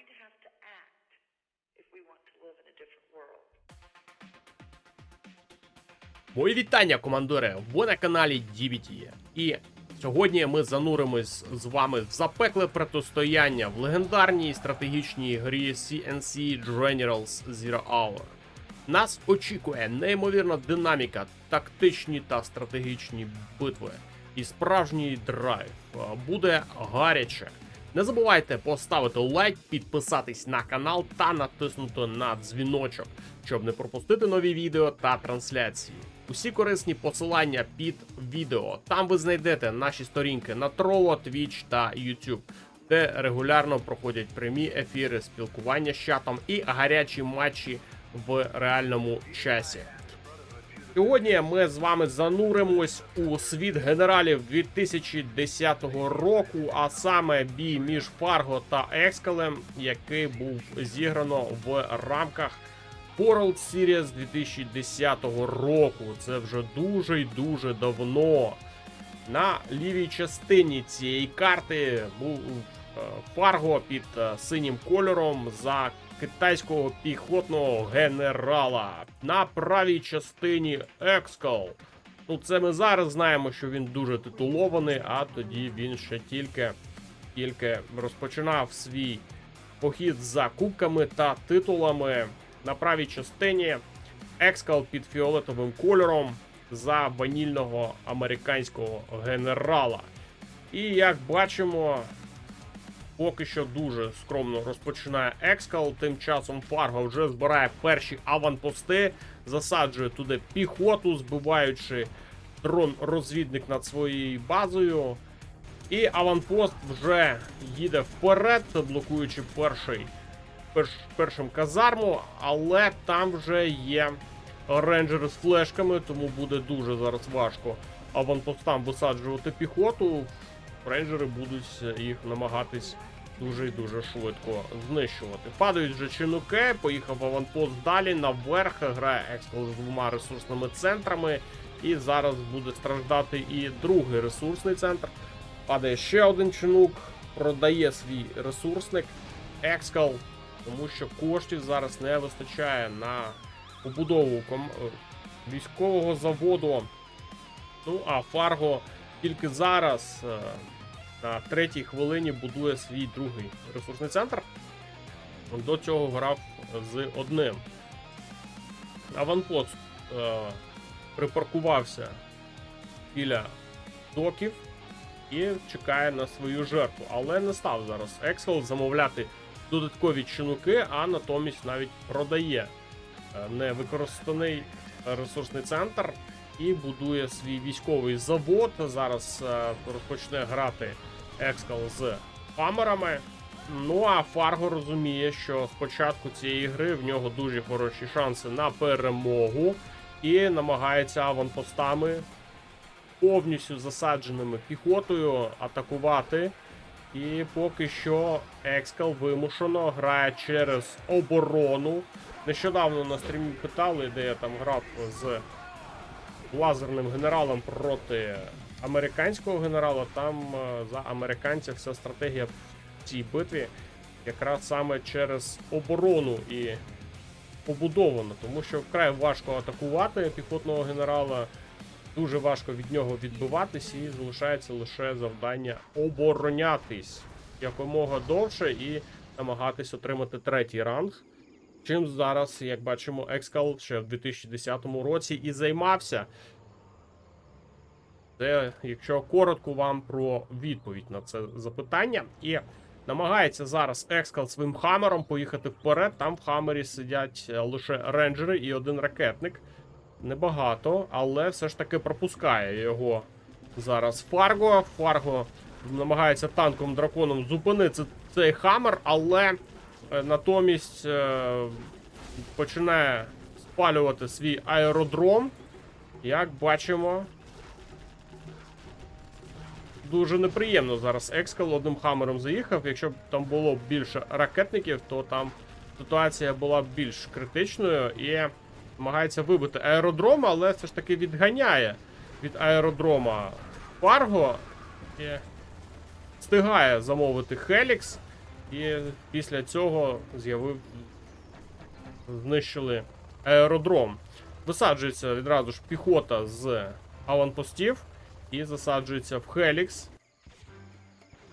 going to have to act if we want to live in a different world. Мої вітання, командири! Ви на каналі DBT. І сьогодні ми зануримось з вами в запекле протистояння в легендарній стратегічній грі CNC Generals Zero Hour. Нас очікує неймовірна динаміка, тактичні та стратегічні битви і справжній драйв. Буде гаряче. Не забувайте поставити лайк, підписатись на канал та натиснути на дзвіночок, щоб не пропустити нові відео та трансляції. Усі корисні посилання під відео. Там ви знайдете наші сторінки на Trovo, Twitch та YouTube, де регулярно проходять прямі ефіри, спілкування з чатом і гарячі матчі в реальному часі. Сьогодні ми з вами зануримось у світ генералів 2010 року, а саме бій між Фарго та Екскалем, який був зіграно в рамках World Series 2010 року. Це вже дуже й дуже давно. На лівій частині цієї карти був е, Фарго під е, синім кольором за китайського піхотного генерала. На правій частині Екскал. Ну, це ми зараз знаємо, що він дуже титулований, а тоді він ще тільки, тільки розпочинав свій похід за кубками та титулами. На правій частині Екскал під фіолетовим кольором за ванільного американського генерала. І як бачимо, поки що дуже скромно розпочинає Екскал. Тим часом Фарго вже збирає перші аванпости, засаджує туди піхоту, збиваючи дрон-розвідник над своєю базою. І аванпост вже їде вперед, блокуючи перший перш, першим казарму, але там вже є рейнджери з флешками, тому буде дуже зараз важко аванпостам висаджувати піхоту. Рейнджери будуть їх намагатись дуже і дуже швидко знищувати. Падають вже чинуки, поїхав аванпост далі наверх, грає Екскал з двома ресурсними центрами. І зараз буде страждати і другий ресурсний центр. Падає ще один чинук, продає свій ресурсник. Екскал тому що коштів зараз не вистачає на побудову е, військового заводу. Ну а Фарго тільки зараз е, на третій хвилині будує свій другий ресурсний центр. До цього грав з одним. Аванпост е, припаркувався біля доків і чекає на свою жертву. Але не став зараз Екскал замовляти додаткові чинуки, а натомість навіть продає е, невикористаний ресурсний центр і будує свій військовий завод. Зараз е, розпочне грати Екскал з фамерами. Ну а Фарго розуміє, що спочатку цієї гри в нього дуже хороші шанси на перемогу і намагається аванпостами повністю засадженими піхотою атакувати. І поки що Екскал вимушено грає через оборону. Нещодавно на стрімі питали, де я там грав з лазерним генералом проти американського генерала. Там е, за американців вся стратегія в цій битві якраз саме через оборону і побудована, тому що вкрай важко атакувати піхотного генерала. Дуже важко від нього відбиватись, і залишається лише завдання оборонятись якомога довше і намагатись отримати третій ранг. Чим зараз, як бачимо, Екскал ще в 2010 році і займався. Це, якщо коротко вам про відповідь на це запитання. І намагається зараз Екскал своїм хамером поїхати вперед. Там в хамері сидять е, лише рейнджери і один ракетник. Небагато, але все ж таки пропускає його зараз Фарго. Фарго намагається танком драконом зупинити цей хамер, але натомість е, починає спалювати свій аеродром. Як бачимо, дуже неприємно зараз Екскал одним хамером заїхав. Якщо б там було більше ракетників, то там ситуація була б більш критичною і намагається вибити аеродром, але все ж таки відганяє від аеродрома Фарго і встигає замовити Хелікс. І після цього з'явив. Знищили аеродром. Висаджується відразу ж піхота з аванпостів і засаджується в Хелікс.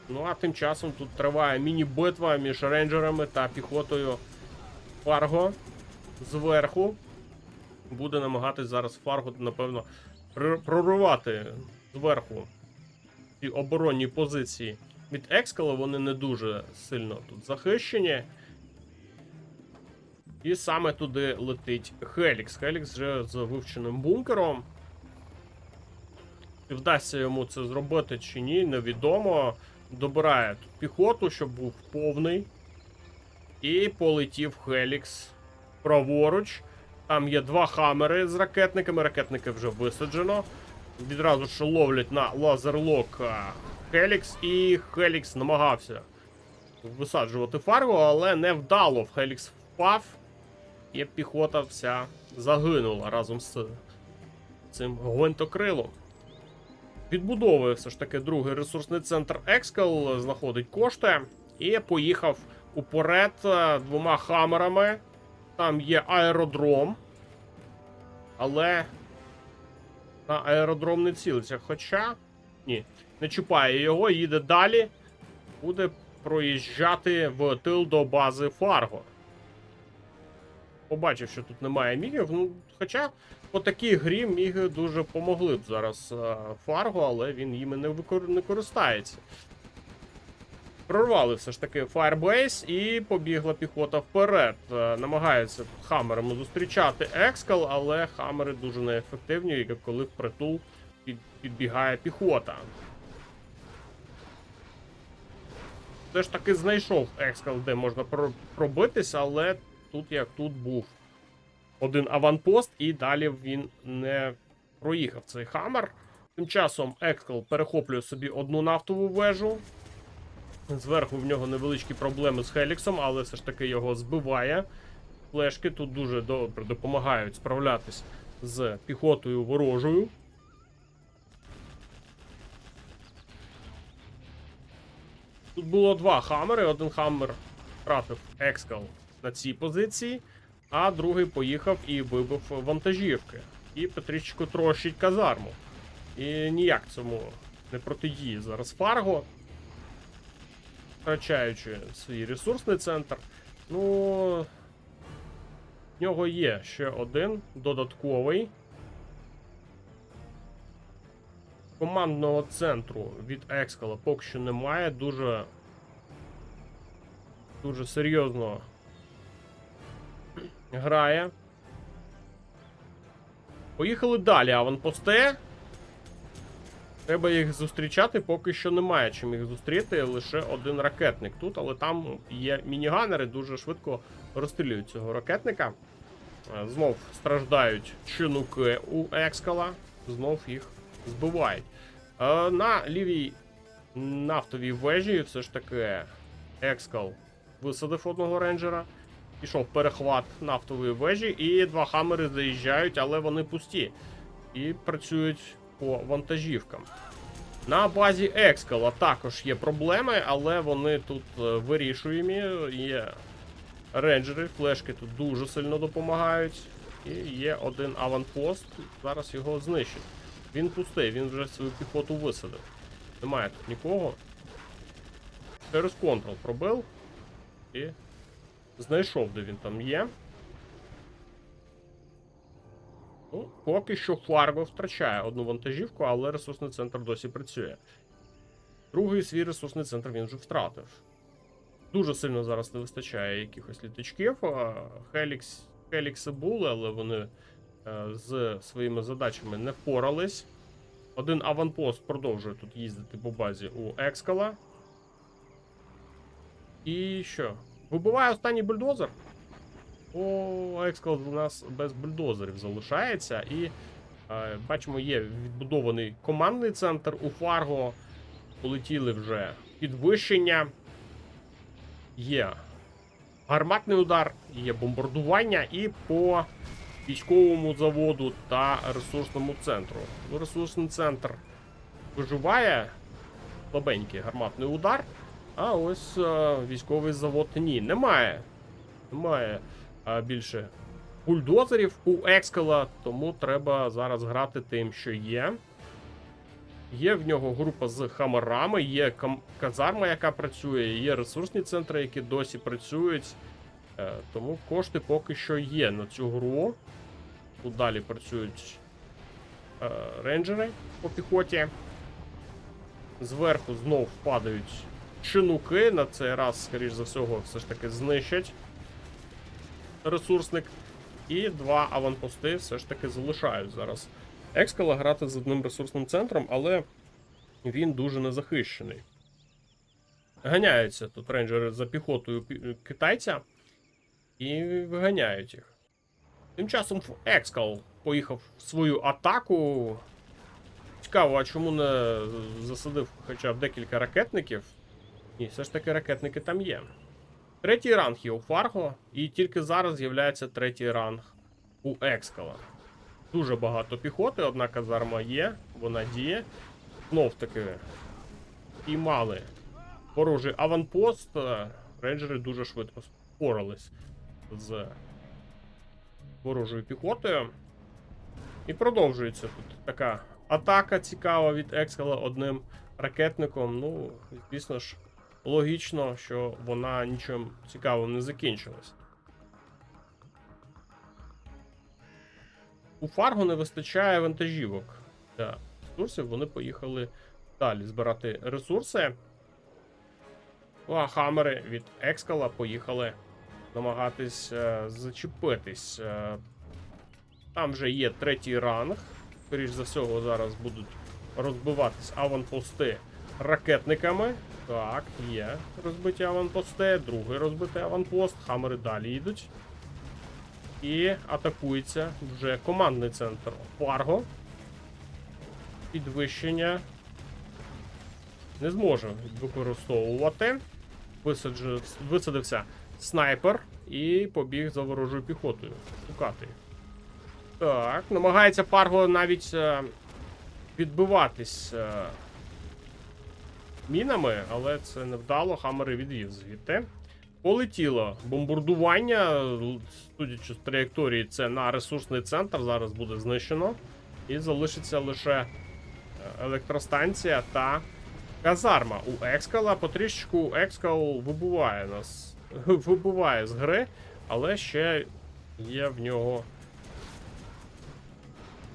Ну а тим часом тут триває міні-битва між рейнджерами та піхотою Фарго зверху. Буде намагатись зараз Фарго, напевно, пр- проривати зверху ці оборонні позиції від Екскала. Вони не дуже сильно тут захищені. І саме туди летить Хелікс. Хелікс вже з вивченим бункером. Чи вдасться йому це зробити чи ні, невідомо. Добирає тут піхоту, щоб був повний. І полетів Хелікс праворуч. Там є два хамери з ракетниками. Ракетники вже висаджено. Відразу ж ловлять на лазерлок а, Хелікс, і Хелікс намагався висаджувати фарго, але не вдало. Хелікс впав, і піхота вся загинула разом з цим гвинтокрилом. Відбудовує все ж таки другий ресурсний центр Екскал, знаходить кошти і поїхав уперед е, двома хамерами. Там є аеродром, але на аеродром не цілиться. Хоча ні, не чіпає його, їде далі, буде проїжджати в тил до бази Фарго. Побачив, що тут немає мігів. Ну, хоча по такій грі міги дуже помогли б зараз е, Фарго, але він їми не, викор... не користається. Прорвали все ж таки Firebase і побігла піхота вперед. Е, Намагаються хамерами зустрічати Екскал, але хамери дуже неефективні, коли впритул під... підбігає піхота. Все ж таки знайшов Екскал, де можна про- пробитися, але тут як тут був один аванпост, і далі він не проїхав цей хамер. Тим часом Екскал перехоплює собі одну нафтову вежу. Зверху в нього невеличкі проблеми з Хеліксом, але все ж таки його збиває. Флешки тут дуже добре допомагають справлятись з піхотою ворожою. Тут було два хамери. Один хаммер втратив екскал на цій позиції, а другий поїхав і вибив вантажівки. І Петричко трощить казарму. І ніяк цьому не протидіє зараз Фарго втрачаючи свій ресурсний центр. Ну. В нього є ще один додатковий. Командного центру від Екскала поки що немає. Дуже. Дуже серйозно грає. Поїхали далі, аванпосте. Треба їх зустрічати, поки що немає чим їх зустріти. Лише один ракетник тут, але там є мініганери, дуже швидко розстрілюють цього ракетника. Е, Знов страждають чинуки у Екскала, знов їх збивають. Е, На лівій нафтовій вежі все ж таки Екскал висадив одного рейнджера. Пішов перехват нафтової вежі, і два хамери заїжджають, але вони пусті. І працюють по вантажівкам. На базі Екскала також є проблеми, але вони тут е, вирішуємі. Є рейнджери, флешки тут дуже сильно допомагають. І є один аванпост. Зараз його знищить. Він пустий, він вже свою піхоту висадив. Немає тут нікого. Через контрол пробив і знайшов, де він там є. Ну, поки що Фарго втрачає одну вантажівку, але ресурсний центр досі працює. Другий свій ресурсний центр він вже втратив. Дуже сильно зараз не вистачає якихось літачків. Хелікс, Хелікси були, але вони з своїми задачами не впорались. Один аванпост продовжує тут їздити по базі у Екскала. І що? Вибиває останній бульдозер. О, Екскал у нас без бульдозерів залишається. І е, бачимо, є відбудований командний центр у Фарго. Полетіли вже підвищення. Є гарматний удар, є бомбардування і по військовому заводу та ресурсному центру. Ну, ресурсний центр виживає. Слабенький гарматний удар. А ось е, військовий завод. Ні, немає. Немає е, більше бульдозерів у Екскала, тому треба зараз грати тим, що є. Є в нього група з хамерами, є казарма, яка працює, є ресурсні центри, які досі працюють. Е, тому кошти поки що є на цю гру. Тут далі працюють е, рейнджери по піхоті. Зверху знов падають чинуки. На цей раз, скоріш за всього, все ж таки знищать ресурсник. І два аванпости все ж таки залишають зараз. Екскала грати з одним ресурсним центром, але він дуже незахищений. Ганяються тут рейнджери за піхотою китайця і виганяють їх. Тим часом Екскал поїхав в свою атаку. Цікаво, а чому не засадив хоча б декілька ракетників? Ні, все ж таки ракетники там є. Третій ранг є у Фарго, і тільки зараз з'являється третій ранг у Екскала. Дуже багато піхоти, одна казарма є, вона діє. Знов таки піймали ворожий аванпост. Рейнджери дуже швидко спорались з ворожою піхотою. І продовжується тут така атака цікава від Екскала одним ракетником. Ну, звісно ж, логічно, що вона нічим цікавим не закінчилась. У Фарго не вистачає вантажівок для ресурсів. Вони поїхали далі збирати ресурси. Ну, а хамери від Екскала поїхали намагатись е, зачепитись. Е, там вже є третій ранг. Скоріш за всього, зараз будуть розбиватись аванпости ракетниками. Так, є розбиті аванпости, другий розбитий аванпост, хамери далі йдуть. І атакується вже командний центр Фарго. Підвищення не зможе використовувати. Висаджив, висадився снайпер і побіг за ворожою піхотою. Шукати. Так, намагається Фарго навіть е, відбиватись е, мінами, але це невдало. Хамери відвів звідти. Полетіло бомбардування, судячи з траєкторії, це на ресурсний центр зараз буде знищено. І залишиться лише е, електростанція та казарма. У Екскала потрішечку Екскал вибуває нас. Вибуває з гри, але ще є в нього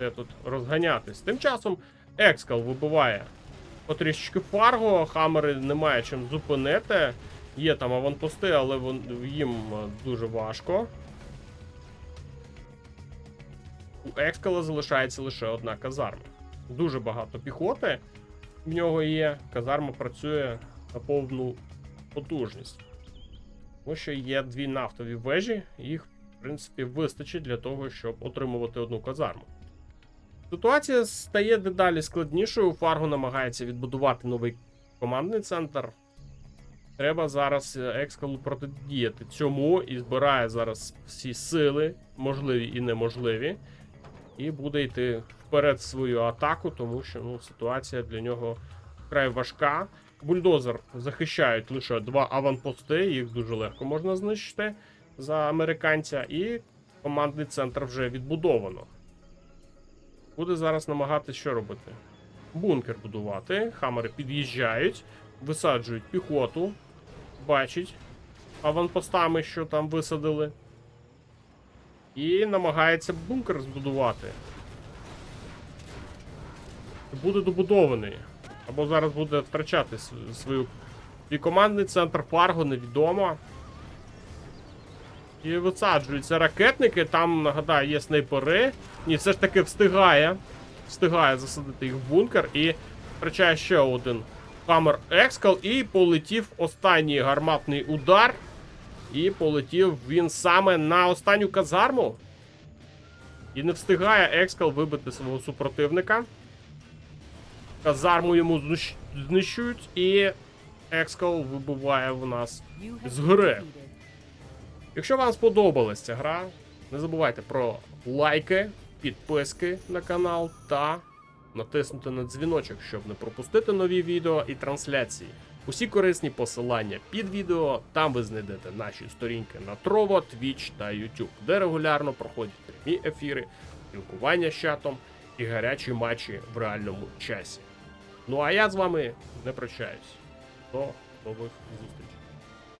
де тут розганятись. Тим часом Екскал вибиває потрішечки фарго, хамери немає чим зупинити. Є там аванпости, але їм е, дуже важко. У Екскала залишається лише одна казарма. Дуже багато піхоти в нього є. Казарма працює на повну потужність. Тому що є дві нафтові вежі, їх, в принципі, вистачить для того, щоб отримувати одну казарму. Ситуація стає дедалі складнішою. Фарго намагається відбудувати новий командний центр. Треба зараз е, Екскалу протидіяти цьому і збирає зараз всі сили, можливі і неможливі, і буде йти вперед свою атаку, тому що ну, ситуація для нього вкрай важка. Бульдозер захищають лише два аванпости, їх дуже легко можна знищити за американця, і командний центр вже відбудовано. Буде зараз намагатися що робити? Бункер будувати. Хамери під'їжджають, висаджують піхоту, бачить аванпостами, що там висадили. І намагається бункер збудувати. Буде добудований. Або зараз буде втрачати свою. І командний центр Фарго невідомо. І висаджуються ракетники, там, нагадаю, є снайпери. Ні, все ж таки встигає. Встигає засадити їх в бункер і втрачає ще один Хаммер Екскал. І полетів останній гарматний удар. І полетів він саме на останню казарму. І не встигає Екскал вибити свого супротивника. Казарму йому знищують і Екскал вибуває в нас з гри. Якщо вам сподобалась ця гра, не забувайте про лайки, підписки на канал та натиснути на дзвіночок, щоб не пропустити нові відео і трансляції. Усі корисні посилання під відео. Там ви знайдете наші сторінки на Трово, Twitch та YouTube, де регулярно проходять прямі ефіри, спілкування з чатом і гарячі матчі в реальному часі. Ну а я з вами не прощаюсь. До нових зустрічей.